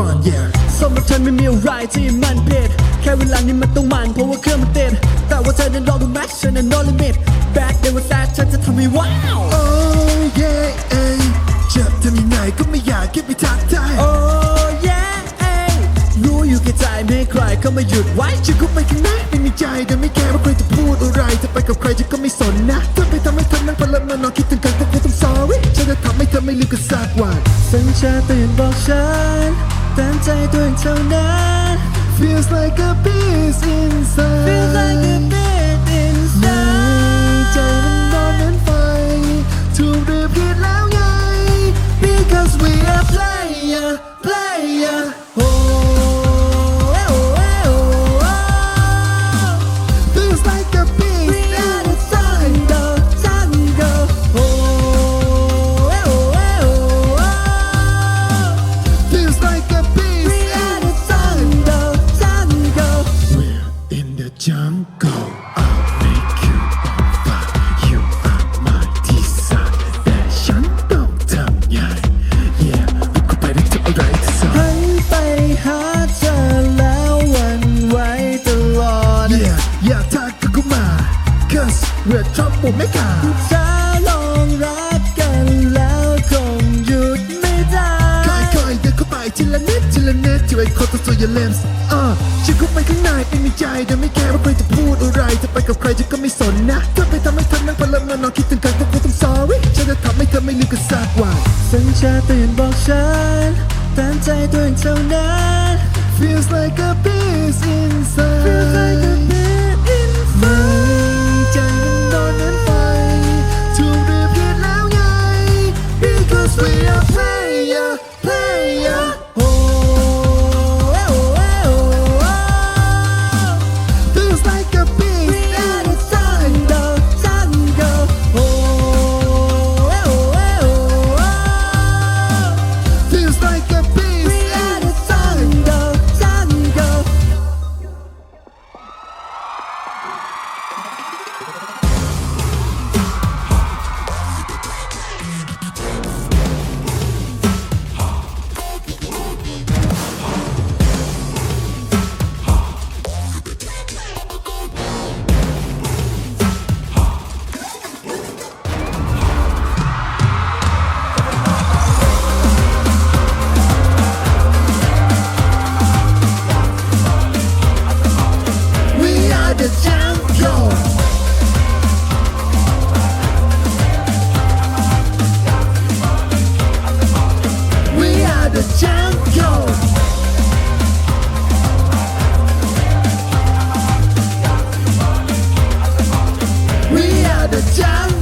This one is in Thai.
ไม have fun yeah สำหรับฉันไม่มีอะไรที่มันผิดแค่เวลานี้มันต้องมันเพราะว่าเครื่องมันติดแต่ว่าเธอนั้นรอดูแม็กฉันนั้น no limit back then was that ฉันจะทำให้ว้าว oh yeah เอ้ยจะทำยังไงก็ไม่อยากคิดไปทักทายโอ้ยเอ้ยรู้อยู่แก่ใจไม่ให้ใครเข้ามาหยุดไว้ฉันก็ไปข้างหน้าไม่มีใจแต่ไม่แคร์ว่าใครจะพูดอะไรจะไปกับใครฉันก็ไม่สนนะถ้าไปทำให้เธอนั้นพลังมันนอนคิดถึงกันก็คงต้อง sorry ฉันจะทำให้เธอไม่ลืมกันสักวันสัญชาตตื่นบอกฉัน ตามใจตัวเองเท่านั้น feels like a beast inside Feel like a bit ใน inside ใจมันร้อนเหมือนไฟถูกหรือผิดแล้วไง because we are player player we're trouble maker ถ้าลองรักกันแล้วคงหยุดไม่ได้ค่อยๆเดินเข้าไปทีละนิดทีละนิดที่ไอ้คนตัวตัวอย่าเลมส์อะฉันเข้าไปข้างในไม่มีใจแต่ไม่แคร์ว่าใครจะพูดอะไรจะไปกับใครฉันก็ไม่สนนะถ้าไปทำให้เธอนั้นพลังมันนอนคิดถึงกันก็คงต้อง sorry ฉันจะทำให้เธอไม่ลืมกันสักวันสัญชาตตื่นบอกฉันตามใจตัวเองเท่านั้น Feels like a beast inside the jungle. We are the jungle